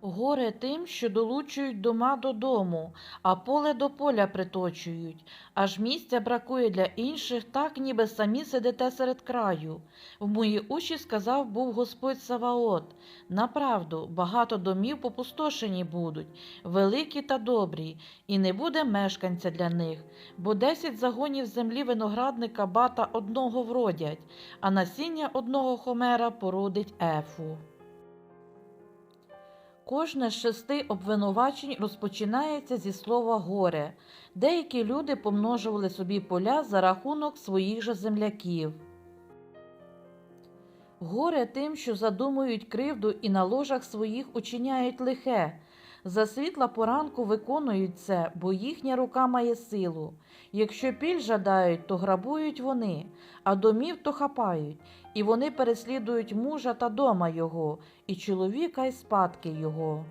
Горе тим, що долучують дома додому, а поле до поля приточують. Аж місця бракує для інших, так ніби самі сидите серед краю. В мої уші сказав був Господь Саваот. Направду, багато домів попустошені будуть, великі та добрі, і не буде мешканця для них, бо десять загонів землі виноградника бата одного вродять, а насіння одного хомера породить ефу. Кожне з шести обвинувачень розпочинається зі слова горе. Деякі люди помножували собі поля за рахунок своїх же земляків. Горе тим, що задумують кривду і на ложах своїх учиняють лихе. За світла поранку виконують це, бо їхня рука має силу. Якщо піль жадають, то грабують вони, а домів то хапають, і вони переслідують мужа та дома його, і чоловіка й спадки його.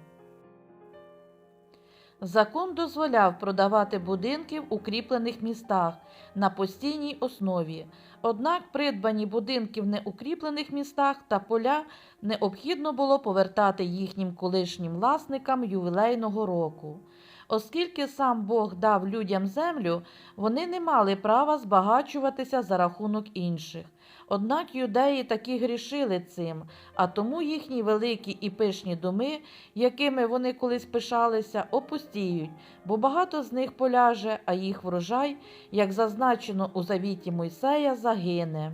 Закон дозволяв продавати будинки в укріплених містах на постійній основі. Однак придбані будинки в неукріплених містах та поля необхідно було повертати їхнім колишнім власникам ювілейного року. Оскільки сам Бог дав людям землю, вони не мали права збагачуватися за рахунок інших. Однак юдеї таки грішили цим, а тому їхні великі і пишні доми, якими вони колись пишалися, опустіють, бо багато з них поляже, а їх врожай, як зазначено у завіті Мойсея, загине.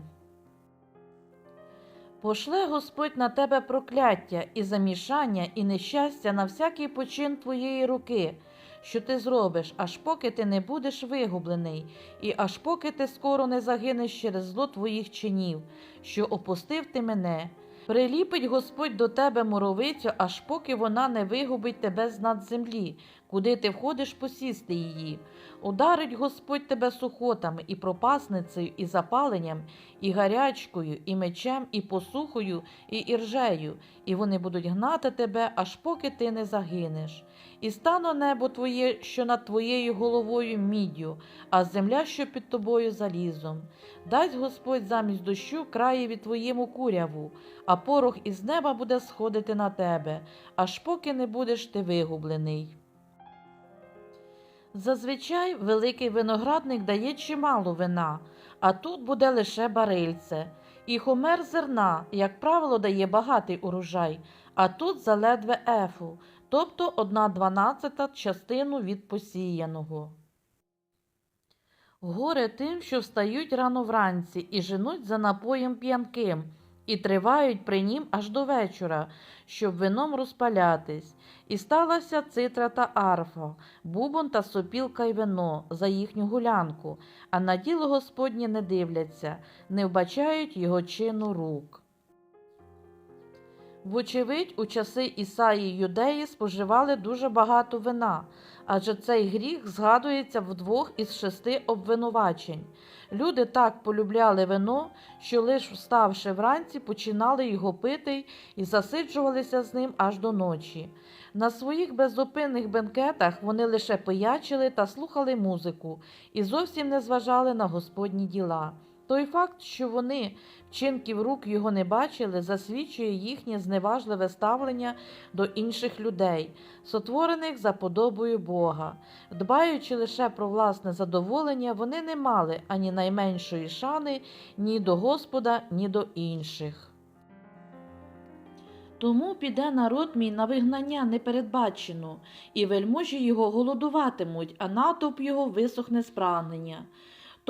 Пошле Господь на тебе прокляття і замішання, і нещастя на всякий почин твоєї руки, що ти зробиш, аж поки ти не будеш вигублений, і аж поки ти скоро не загинеш через зло твоїх чинів, що опустив ти мене. Приліпить Господь до тебе моровицю, аж поки вона не вигубить тебе з над землі, куди ти входиш посісти її. Ударить Господь тебе сухотами, і пропасницею, і запаленням, і гарячкою, і мечем, і посухою, і іржею, і вони будуть гнати тебе, аж поки ти не загинеш. І стане небо твоє, що над твоєю головою міддю, а земля, що під тобою залізом. Дасть Господь замість дощу краєві твоєму куряву, а порох із неба буде сходити на тебе, аж поки не будеш ти вигублений. Зазвичай великий виноградник дає чимало вина, а тут буде лише барильце. І хомер зерна, як правило, дає багатий урожай, а тут заледве ефу, тобто одна дванадцята частину від посіяного. Горе тим, що встають рано вранці і женуть за напоєм п'янким, і тривають при нім аж до вечора, щоб вином розпалятись. І сталася цитра та арфа, бубон та сопілка й вино за їхню гулянку, а на діло Господнє не дивляться, не вбачають його чину рук. Вочевидь, у часи Ісаї юдеї споживали дуже багато вина, адже цей гріх згадується в двох із шести обвинувачень. Люди так полюбляли вино, що лиш вставши вранці, починали його пити і засиджувалися з ним аж до ночі. На своїх беззупинних бенкетах вони лише пиячили та слухали музику і зовсім не зважали на Господні діла. Той факт, що вони вчинків рук його не бачили, засвідчує їхнє зневажливе ставлення до інших людей, сотворених за подобою Бога. Дбаючи лише про власне задоволення, вони не мали ані найменшої шани ні до Господа, ні до інших. Тому піде народ мій на вигнання непередбачено, і вельможі його голодуватимуть, а натовп його висохне з прагнення.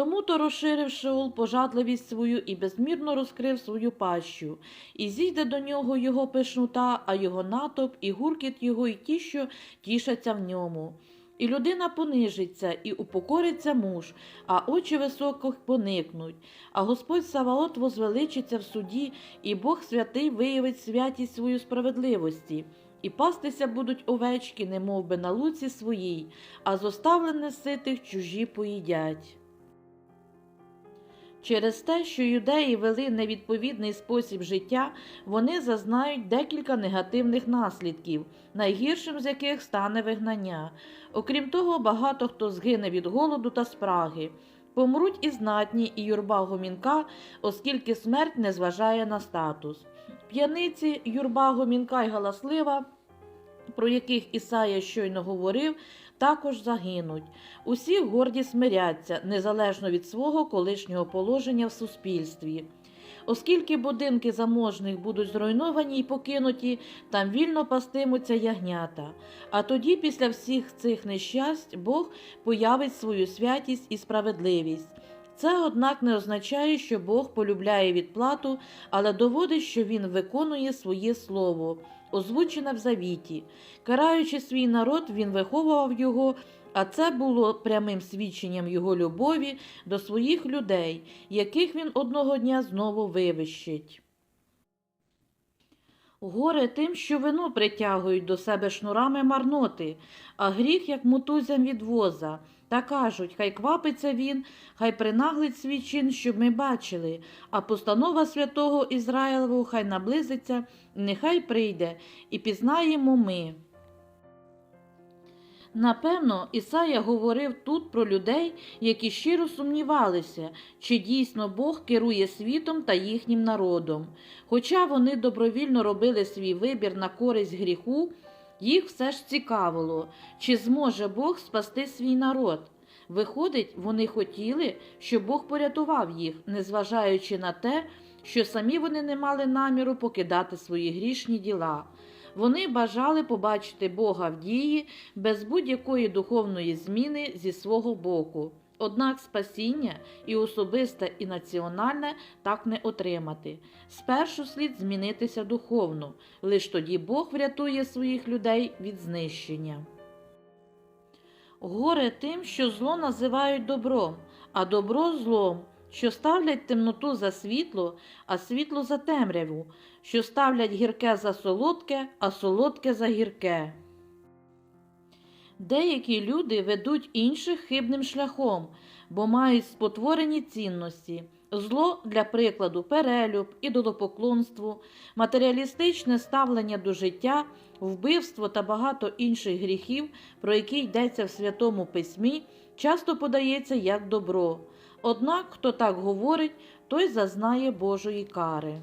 Тому то розширив Шеул пожадливість свою і безмірно розкрив свою пащу, і зійде до нього його пишнота, а його натовп, і гуркіт його, і ті, що тішаться в ньому. І людина понижиться, і упокориться муж, а очі високих поникнуть. А Господь Саваот возвеличиться в суді, і Бог святий виявить святість свою справедливості. І пастися будуть овечки, немов би на луці своїй, а зоставлене ситих чужі поїдять. Через те, що юдеї вели невідповідний спосіб життя, вони зазнають декілька негативних наслідків, найгіршим з яких стане вигнання. Окрім того, багато хто згине від голоду та спраги. Помруть і знатні, і юрба гомінка, оскільки смерть не зважає на статус. П'яниці, юрба гомінка й галаслива про яких Ісая щойно говорив, також загинуть. Усі горді смиряться, незалежно від свого колишнього положення в суспільстві. Оскільки будинки заможних будуть зруйновані і покинуті, там вільно пастимуться ягнята. А тоді, після всіх цих нещасть, Бог появить свою святість і справедливість. Це, однак, не означає, що Бог полюбляє відплату, але доводить, що Він виконує своє слово, озвучене в завіті. Караючи свій народ, він виховував його, а це було прямим свідченням його любові до своїх людей, яких він одного дня знову вивищить. Горе тим, що вино притягують до себе шнурами марноти, а гріх, як мотузям від воза. Та кажуть, хай квапиться він, хай принаглить свій чин, щоб ми бачили, а постанова святого Ізраїлову хай наблизиться, нехай прийде, і пізнаємо ми. Напевно, Ісая говорив тут про людей, які щиро сумнівалися, чи дійсно Бог керує світом та їхнім народом. Хоча вони добровільно робили свій вибір на користь гріху, їх все ж цікавило, чи зможе Бог спасти свій народ. Виходить, вони хотіли, щоб Бог порятував їх, незважаючи на те, що самі вони не мали наміру покидати свої грішні діла. Вони бажали побачити Бога в дії без будь-якої духовної зміни зі свого боку. Однак спасіння і особисте, і національне так не отримати. Спершу слід змінитися духовно, лиш тоді Бог врятує своїх людей від знищення. Горе тим, що зло називають добром, а добро злом, що ставлять темноту за світло, а світло за темряву, що ставлять гірке за солодке, а солодке за гірке. Деякі люди ведуть інших хибним шляхом, бо мають спотворені цінності, зло, для прикладу, перелюб, ідолопоклонство, матеріалістичне ставлення до життя, вбивство та багато інших гріхів, про які йдеться в Святому Письмі, часто подається як добро. Однак, хто так говорить, той зазнає Божої кари.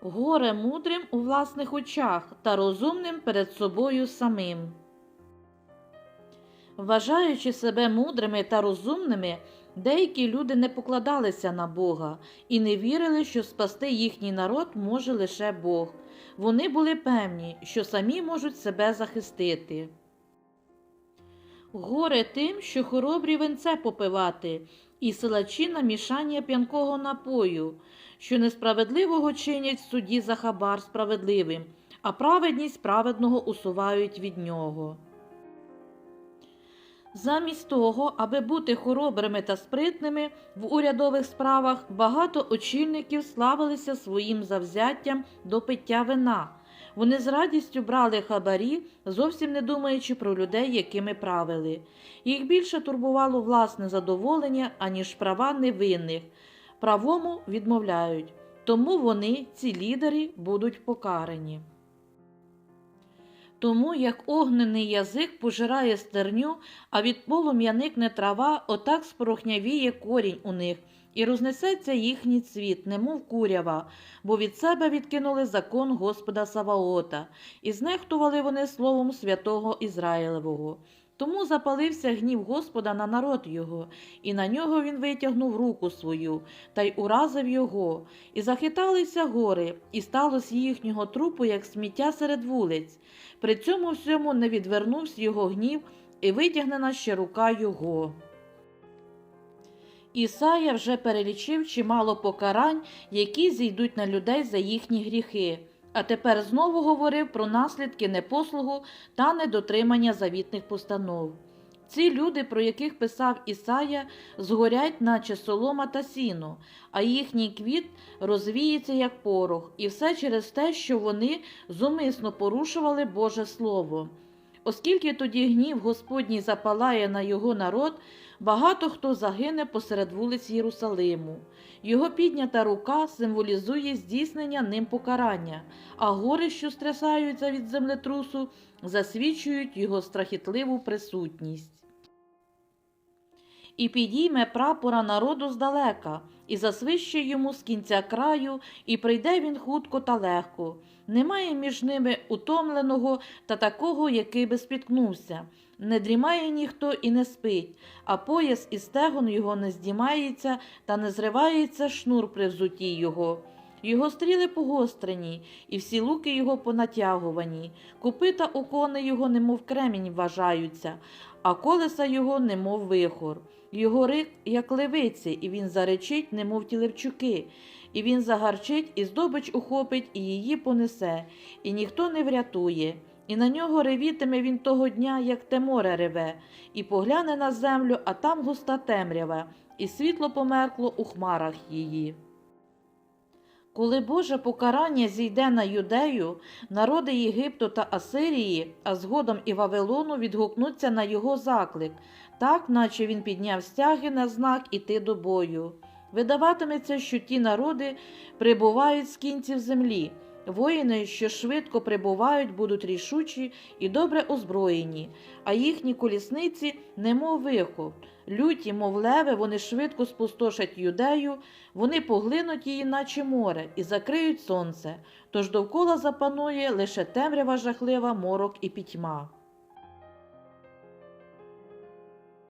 Горе мудрим у власних очах та розумним перед собою самим. Вважаючи себе мудрими та розумними, деякі люди не покладалися на Бога і не вірили, що спасти їхній народ може лише Бог. Вони були певні, що самі можуть себе захистити. Горе тим, що хоробрі венце попивати, і силачі на мішання п'янкого напою, що несправедливого чинять судді за хабар справедливим, а праведність праведного усувають від нього. Замість того, аби бути хоробрими та спритними в урядових справах, багато очільників славилися своїм завзяттям до пиття вина. Вони з радістю брали хабарі, зовсім не думаючи про людей, якими правили. Їх більше турбувало власне задоволення, аніж права невинних. Правому відмовляють, тому вони, ці лідери, будуть покарані. Тому як огнений язик пожирає стерню, а від полум'я никне трава, отак спорохнявіє корінь у них, і рознесеться їхній цвіт, немов курява, бо від себе відкинули закон Господа Саваота, і знехтували вони словом святого Ізраїлевого. Тому запалився гнів Господа на народ його, і на нього він витягнув руку свою, та й уразив його, і захиталися гори, і сталося їхнього трупу, як сміття серед вулиць. При цьому всьому не відвернувся його гнів і витягнена ще рука його. Ісая вже перелічив чимало покарань, які зійдуть на людей за їхні гріхи, а тепер знову говорив про наслідки непослугу та недотримання завітних постанов. Ці люди, про яких писав Ісая, згорять, наче солома та сіно, а їхній квіт розвіється, як порох, і все через те, що вони зумисно порушували Боже Слово. Оскільки тоді гнів Господній запалає на його народ, багато хто загине посеред вулиць Єрусалиму. Його піднята рука символізує здійснення ним покарання, а гори, що стрясаються від землетрусу, засвідчують його страхітливу присутність. і підійме прапора народу здалека, і засвище йому з кінця краю, і прийде він хутко та легко. Немає між ними утомленого та такого, який би спіткнувся. Не дрімає ніхто і не спить, а пояс і стегон його не здіймається та не зривається шнур при взуті його. Його стріли погострені, і всі луки його понатягувані, копита у коней його, немов кремінь, вважаються, а колеса його, немов вихор. Його рик, як левиці, і він заречить, немов ті левчуки, і він загарчить, і здобич ухопить, і її понесе, і ніхто не врятує. І на нього ревітиме він того дня, як те море реве, і погляне на землю, а там густа темрява, і світло померкло у хмарах її. Коли Боже покарання зійде на юдею, народи Єгипту та Асирії, а згодом і Вавилону відгукнуться на його заклик, так наче він підняв стяги на знак іти до бою. Видаватиметься, що ті народи прибувають з кінців землі. Воїни, що швидко прибувають, будуть рішучі і добре озброєні, а їхні колісниці немов вихов. Люті, мов леви, вони швидко спустошать юдею, вони поглинуть її, наче море, і закриють сонце, тож довкола запанує лише темрява жахлива, морок і пітьма.